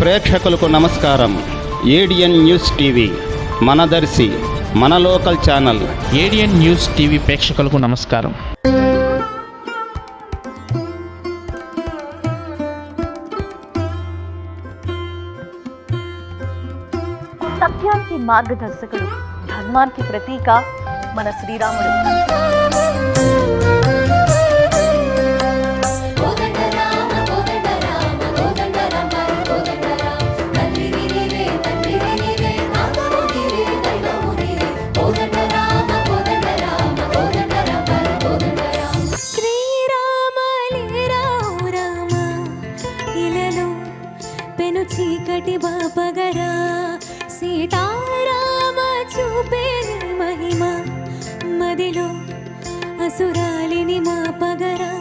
ప్రేక్షకులకు నమస్కారం. ADN news TV Manadarshi మన లోకల్ ఛానల్. ఏడియన్ న్యూస్ టీవీ ప్రేక్షకులకు నమస్కారం. సత్యానికి మార్గదర్శకుడు ధర్మానికి ప్రతీక మన శ్రీరాముడు. చీకటి బాపగరా సీతారామ చూపే నీ మహిమ మదిలో అసురాలిని మాపగరా.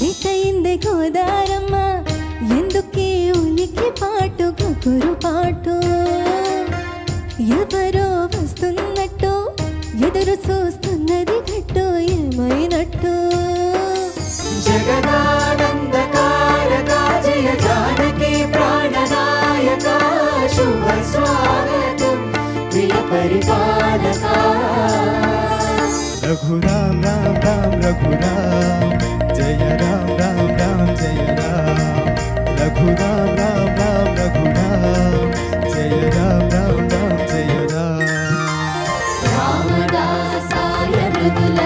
బిట్టయింది గోదారమ్మ ఎందుకే పొరుపాటు ఎవరో వస్తున్నట్టు ఎదురు చూస్తున్నది గట్టు ఏమైనట్టు. జగదానందకారక జయ జానకి ప్రాణనాయక రామ రామ జయ రామ జయ రామ. రఘురామ the